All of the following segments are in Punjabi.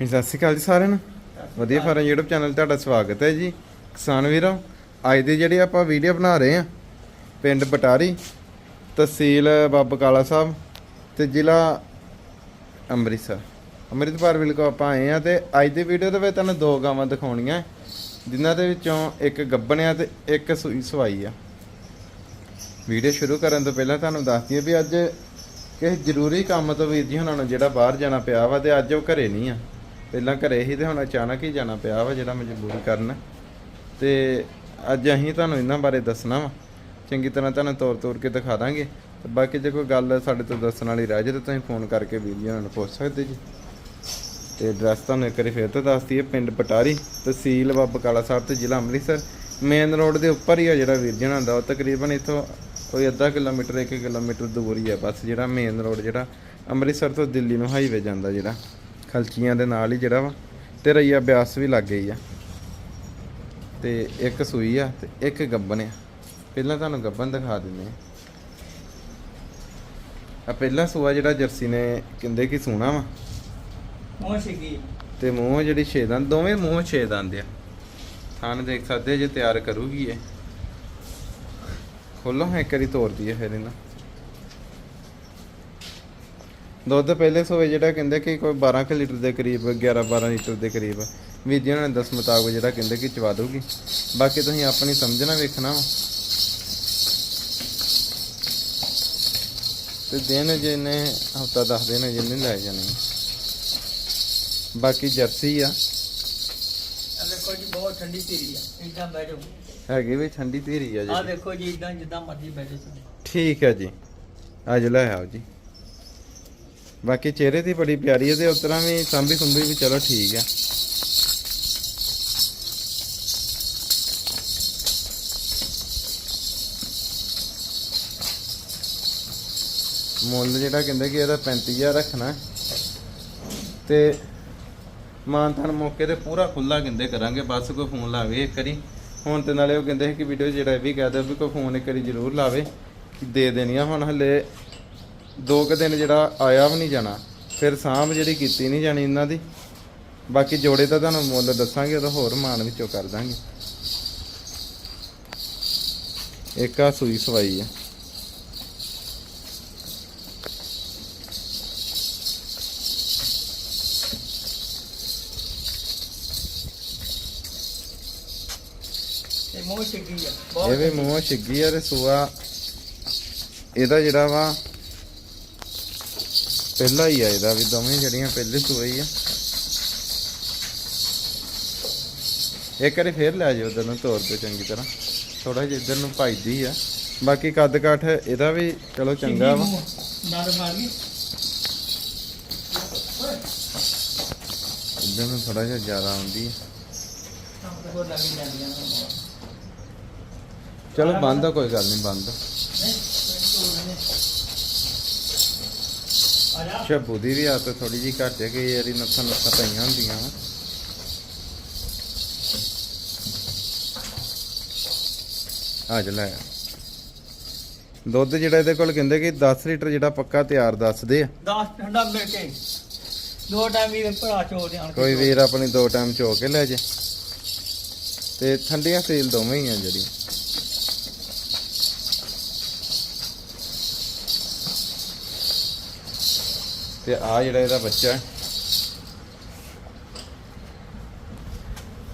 ਜੀ, ਸਤਿ ਸ਼੍ਰੀ ਅਕਾਲ ਜੀ ਸਾਰਿਆਂ ਨੂੰ। ਵਧੀਆ ਫਾਰਮ YouTube ਚੈਨਲ ਤੁਹਾਡਾ ਸਵਾਗਤ ਹੈ ਜੀ। ਕਿਸਾਨ ਵੀਰੋ ਅੱਜ ਦੀ ਜਿਹੜੀ ਆਪਾਂ ਵੀਡੀਓ ਬਣਾ ਰਹੇ ਆ ਪਿੰਡ ਬਟਾਰੀ ਤਹਿਸੀਲ ਬਾਬਾ ਕਾਲਾ ਸਾਹਿਬ ਤੇ ਜ਼ਿਲ੍ਹਾ ਅੰਮ੍ਰਿਤਸਰ। ਅੰਮ੍ਰਿਤਪਾਲ ਵਿਲ ਕੋ ਆਪਾਂ ਆਏ ਆ ਤੇ ਅੱਜ ਦੀ ਵੀਡੀਓ ਦੇ ਵਿੱਚ ਤੁਹਾਨੂੰ ਦੋ ਗਾਵਾਂ ਦਿਖਾਉਣੀਆਂ ਜਿਨ੍ਹਾਂ ਦੇ ਵਿੱਚੋਂ ਇੱਕ ਗੱਬਣ ਆ ਤੇ ਇੱਕ ਸੂਈ ਸਵਾਈ ਆ। ਵੀਡੀਓ ਸ਼ੁਰੂ ਕਰਨ ਤੋਂ ਪਹਿਲਾਂ ਤੁਹਾਨੂੰ ਦੱਸ ਦਈਏ ਵੀ ਅੱਜ ਕਿਸੇ ਜ਼ਰੂਰੀ ਕੰਮ ਤੋਂ ਵੀਰ ਜੀ ਹੁਣਾਂ ਨੂੰ ਜਿਹੜਾ ਬਾਹਰ ਜਾਣਾ ਪਿਆ ਵਾ ਤੇ ਅੱਜ ਉਹ ਘਰੇ ਨਹੀਂ ਆ। ਪਹਿਲਾਂ ਘਰੇ ਹੀ ਤੇ ਹੁਣ ਅਚਾਨਕ ਹੀ ਜਾਣਾ ਪਿਆ ਵਾ ਜਿਹੜਾ ਮਜਬੂਰੀ ਕਰਨ। ਤੇ ਅੱਜ ਅਸੀਂ ਤੁਹਾਨੂੰ ਇਹਨਾਂ ਬਾਰੇ ਦੱਸਣਾ ਵਾ। ਚੰਗੀ ਤਰ੍ਹਾਂ ਤੁਹਾਨੂੰ ਤੋਰ ਤੋਰ ਕੇ ਦਿਖਾ ਦਾਂਗੇ। ਤੇ ਬਾਕੀ ਜੇ ਕੋਈ ਗੱਲ ਸਾਡੇ ਤੋਂ ਦੱਸਣ ਵਾਲੀ ਰਹਿ ਜਾਏ ਤਾਂ ਤੁਸੀਂ ਫੋਨ ਕਰਕੇ ਵੀਰ ਜੀ ਉਹਨਾਂ ਨੂੰ ਪੁੱਛ ਸਕਦੇ ਜੀ। ਤੇ ਐਡਰੈਸ ਤੁਹਾਨੂੰ ਇੱਕ ਵਾਰੀ ਫੇਰ ਤੋਂ ਦੱਸਦੀ ਹੈ ਪਿੰਡ ਪਟਾਰੀ, ਤਹਿਸੀਲ ਬਾਬਾ ਕਾਲਾ ਸਾਹਿਬ ਤੇ ਜ਼ਿਲ੍ਹਾ ਅੰਮ੍ਰਿਤਸਰ। ਮੇਨ ਰੋਡ ਦੇ ਉੱਪਰ ਹੀ ਆ ਜਿਹੜਾ ਵੀਰ ਜੀ ਉਹ ਤਕਰੀਬਨ ਇੱਥੋਂ ਕੋਈ ਅੱਧਾ ਕਿਲੋਮੀਟਰ 1 ਕਿਲੋਮੀਟਰ ਦੂਰ ਹੀ ਆ। ਬਸ ਜਿਹੜਾ ਮੇਨ ਰੋਡ ਜਿਹੜਾ ਅੰਮ੍ਰਿਤਸਰ ਤੋਂ ਦਿੱਲੀ ਨੂੰ ਹਾਈਵੇ ਜਾਂਦਾ ਜਿਹੜਾ। ਖਲਚੀਆਂ ਦੇ ਨਾਲ ਹੀ ਜਿਹੜਾ ਵਾ ਤੇ ਰਈਆ ਬਿਆਸ ਵੀ ਲੱਗ ਗਈ ਆ। ਤੇ ਇੱਕ ਸੂਈ ਆ ਤੇ ਇੱਕ ਗੱਬਨ ਆ। ਪਹਿਲਾਂ ਤੁਹਾਨੂੰ ਗੱਬਨ ਦਿਖਾ ਦਿੰਦੇ ਆ। ਆ ਪਹਿਲਾ ਸੂਆ ਜਿਹੜਾ ਜਰਸੀ ਨੇ ਕਹਿੰਦੇ ਕਿ ਸੋਹਣਾ ਵਾ। ਉਹ ਸੀਗੀ ਤੇ ਮੂੰਹ ਜਿਹੜੀ ਛੇ ਦੰਦ ਦੋਵੇਂ ਮੂੰਹ ਛੇ ਦੰਦ ਆ। ਥਾਨ ਦੇਖ ਸਕਦੇ ਜੇ ਤਿਆਰ ਕਰੂਗੀ ਇਹ। ਖੋਲੋ ਹਾਂ ਇੱਕ ਵਾਰੀ ਤੋੜਦੀ ਹੈ ਫਿਰ ਇਹਨਾਂ ਦੁੱਧ ਪਹਿਲੇ ਸੋਵੇ ਜਿਹੜਾ ਕਹਿੰਦੇ ਕਿ ਕੋਈ 12 ਕੁ ਲੀਟਰ ਦੇ ਕਰੀਬ 11 12 ਲੀਟਰ ਦੇ ਕਰੀਬ। ਵੀ ਜੀ ਉਹਨਾਂ ਨੇ ਦਸ ਮੁਤਾਬਕ ਜਿਹੜਾ ਕਹਿੰਦੇ ਕਿ ਚਵਾ ਦੂਗੀ ਬਾਕੀ ਤੁਸੀਂ ਆਪਣੀ ਸਮਝਣਾ ਵੇਖਣਾ ਤੇ ਦਿਨ ਜਿਹਨੇ ਹਫਤਾ ਦਸ ਦਿਨ ਜਿੰਨੇ ਲੈ ਜਾਣੇ। ਆ। ਬਾਕੀ ਜਰਸੀ ਆ। ਆ ਦੇਖੋ ਜੀ ਬਹੁਤ ਠੰਡੀ ਧੀਰੀ ਆ। ਇਦਾਂ ਬੈਠੋ। ਹੈਗੀ ਵੀ ਠੰਡੀ ਧੀਰੀ ਆ ਆ ਜੀ ਦੇਖੋ ਜੀ ਇਦਾਂ ਜਿੱਦਾਂ ਮਰਜ਼ੀ ਬੈਠੋ ਠੀਕ ਹੈ ਜੀ। ਅੱਜ ਲੈ ਆਓ ਜੀ। ਬਾਕੀ ਚਿਹਰੇ ਦੀ ਬੜੀ ਪਿਆਰੀ ਹੈ ਤੇ ਉਸ ਤਰ੍ਹਾਂ ਵੀ ਸੰਭੀ ਸੰਭੀ ਵੀ ਚਲੋ ਠੀਕ ਹੈ ਮੁੱਲ ਜਿਹੜਾ ਕਹਿੰਦੇ ਕਿ ਇਹਦਾ 35000 ਰੱਖਣਾ ਹੈ। ਤੇ ਮਾਨਥਨ ਮੌਕੇ ਤੇ ਪੂਰਾ ਖੁੱਲਾ ਕਹਿੰਦੇ ਕਰਾਂਗੇ, ਬਸ ਕੋਈ ਫੋਨ ਲਾਵੇ ਇੱਕ ਵਾਰੀ ਹੁਣ ਤੇ ਨਾਲੇ ਉਹ ਕਹਿੰਦੇ ਸੀ ਕਿ ਵੀਡੀਓ ਜਿਹੜਾ ਇਹ ਵੀ ਕਹਦੇ ਵੀ ਕੋਈ ਫੋਨ ਇੱਕ ਵਾਰੀ ਜ਼ਰੂਰ ਲਾਵੇ, ਕਿ ਦੇ ਦੇਣੀਆਂ ਹੁਣ ਹਲੇ ਦੋ ਕੁ ਦਿਨ ਜਿਹੜਾ ਆਇਆ ਵੀ ਨਹੀਂ ਜਾਣਾ ਫਿਰ ਸਾਂਭ ਜਿਹੜੀ ਕੀਤੀ ਨਹੀਂ ਜਾਣੀ ਇਹਨਾਂ ਦੀ। ਬਾਕੀ ਜੋੜੇ ਤਾਂ ਤੁਹਾਨੂੰ ਮੁੱਲ ਦੱਸਾਂਗੇ ਉਹਦਾ ਹੋਰ ਮਾਨ ਵਿੱਚੋਂ ਕਰ ਦਾਂਗੇ। ਇੱਕ ਆ ਸੂਈ ਸਵਾਈ ਹੈ ਤੇ ਮੋਹ ਸੀਗੀ ਆ ਇਹ ਵੀ ਮੂੰਹ ਛਿੱਗੀ ਆ ਤੇ ਸੂਆ ਇਹਦਾ ਜਿਹੜਾ ਵਾ ਪਹਿਲਾ ਹੀ ਆ ਇਹਦਾ ਵੀ ਦੋਵੇਂ ਜਿਹੜੀਆਂ ਪਹਿਲੇ ਹੀ ਆ। ਇੱਕ ਵਾਰੀ ਫੇਰ ਲੈ ਜਾਓ ਉਧਰ ਨੂੰ ਤੋਰ ਦਿਓ ਚੰਗੀ ਤਰ੍ਹਾਂ। ਥੋੜਾ ਜਿਹਾ ਇੱਧਰ ਨੂੰ ਭਜਦੀ ਆ। ਬਾਕੀ ਕੱਦ ਕਾਠ ਇਹਦਾ ਵੀ ਚਲੋ ਚੰਗਾ ਵਾ। ਨਾਲ ਮਾਰ ਗਈ ਇੱਧਰ ਨੂੰ ਥੋੜਾ ਜਿਹਾ ਜ਼ਿਆਦਾ ਆਉਂਦੀ ਆ। ਚਲੋ ਬੰਦ ਆ ਕੋਈ ਗੱਲ ਨਹੀਂ ਬੰਦ ਆ। ਸ਼ਬੂ ਦੀ ਵੀ ਆਦਤ ਥੋੜੀ ਜੀ ਘੱਟ ਹੈ ਕਿ ਯਾਰੀ ਨਸਾਂ ਨਸਾਂ ਪਈਆਂ ਹੁੰਦੀਆਂ ਵਾ। ਆ ਜਾ ਲੈ। ਦੁੱਧ ਜਿਹੜਾ ਇਹਦੇ ਕੋਲ ਕਹਿੰਦੇ ਕਿ 10 ਲੀਟਰ ਜਿਹੜਾ ਪੱਕਾ ਤਿਆਰ ਦੱਸਦੇ ਆ। 10 ਠੰਡਾ ਮਿਲ ਕੇ। ਦੋ ਟਾਈਮ ਵੀ ਭਰਾ ਚੋ ਦੇ ਕੋਈ ਵੀਰ ਆਪਣੀ ਦੋ ਟਾਈਮ ਚੋ ਕੇ ਲੈ ਜੇ। ਤੇ ਠੰਡੀਆਂ ਸੀਲ ਦੋਵੇਂ ਹੀ ਆ ਜਿਹੜੀ ਤੇ ਆ ਜਿਹੜਾ ਇਹਦਾ ਬੱਚਾ ਹੈ।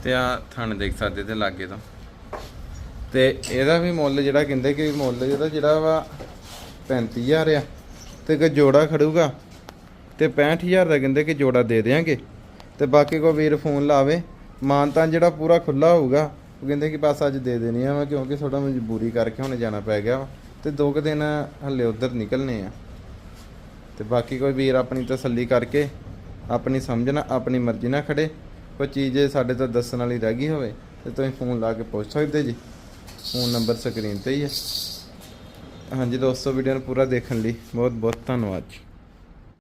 ਤੇ ਆ ਥਣ ਦੇਖ ਸਕਦੇ ਤੇ ਲਾਗੇ ਤੋਂ। ਤੇ ਇਹਦਾ ਵੀ ਮੁੱਲ ਜਿਹੜਾ ਕਹਿੰਦੇ ਕਿ ਮੁੱਲ ਇਹਦਾ ਜਿਹੜਾ ਵਾ 35000 ਆ। ਤੇ ਕਿ ਜੋੜਾ ਖੜੂਗਾ। ਤੇ 65000 ਦਾ ਕਹਿੰਦੇ ਕਿ ਜੋੜਾ ਦੇ ਦੇਾਂਗੇ ਤੇ ਬਾਕੀ ਕੋ ਵੀਰ ਫੋਨ ਲਾਵੇ। ਮਾਨਤਾਂ ਜਿਹੜਾ ਪੂਰਾ ਖੁੱਲਾ ਹੋਊਗਾ, ਉਹ ਕਹਿੰਦੇ ਕਿ ਬਸ ਅੱਜ ਦੇ ਦੇਣੀ ਆ ਵਾ ਕਿਉਂਕਿ ਥੋੜਾ ਮਜਬੂਰੀ ਕਰਕੇ ਹੁਣ ਜਾਣਾ ਪੈ ਗਿਆ ਵਾ। ਤੇ ਦੋ ਕੁ ਦਿਨ ਹੱਲੇ ਉਧਰ ਨਿਕਲਨੇ ਆ। ਤੇ ਬਾਕੀ ਕੋਈ ਵੀਰ ਆਪਣੀ ਤਸੱਲੀ ਕਰਕੇ, ਆਪਣੀ ਸਮਝਣਾ ਆਪਣੀ ਮਰਜ਼ੀ ਨਾਲ ਖੜੇ। ਕੋਈ ਚੀਜ਼ ਜੇ ਸਾਡੇ ਤੋਂ ਦੱਸਣ ਵਾਲੀ ਰਹਿ ਗਈ ਹੋਵੇ, ਤੇ ਤੁਸੀਂ ਫੋਨ ਲਾ ਕੇ ਪੁੱਛ ਸਕਦੇ ਜੀ। ਫੋਨ ਨੰਬਰ ਸਕਰੀਨ ਤੇ ਹੀ ਹੈ। ਹਾਂਜੀ ਦੋਸਤੋ ਵੀਡੀਓ ਨੂੰ ਪੂਰਾ ਦੇਖਣ ਲਈ ਬਹੁਤ ਬਹੁਤ ਧੰਨਵਾਦ ਜੀ।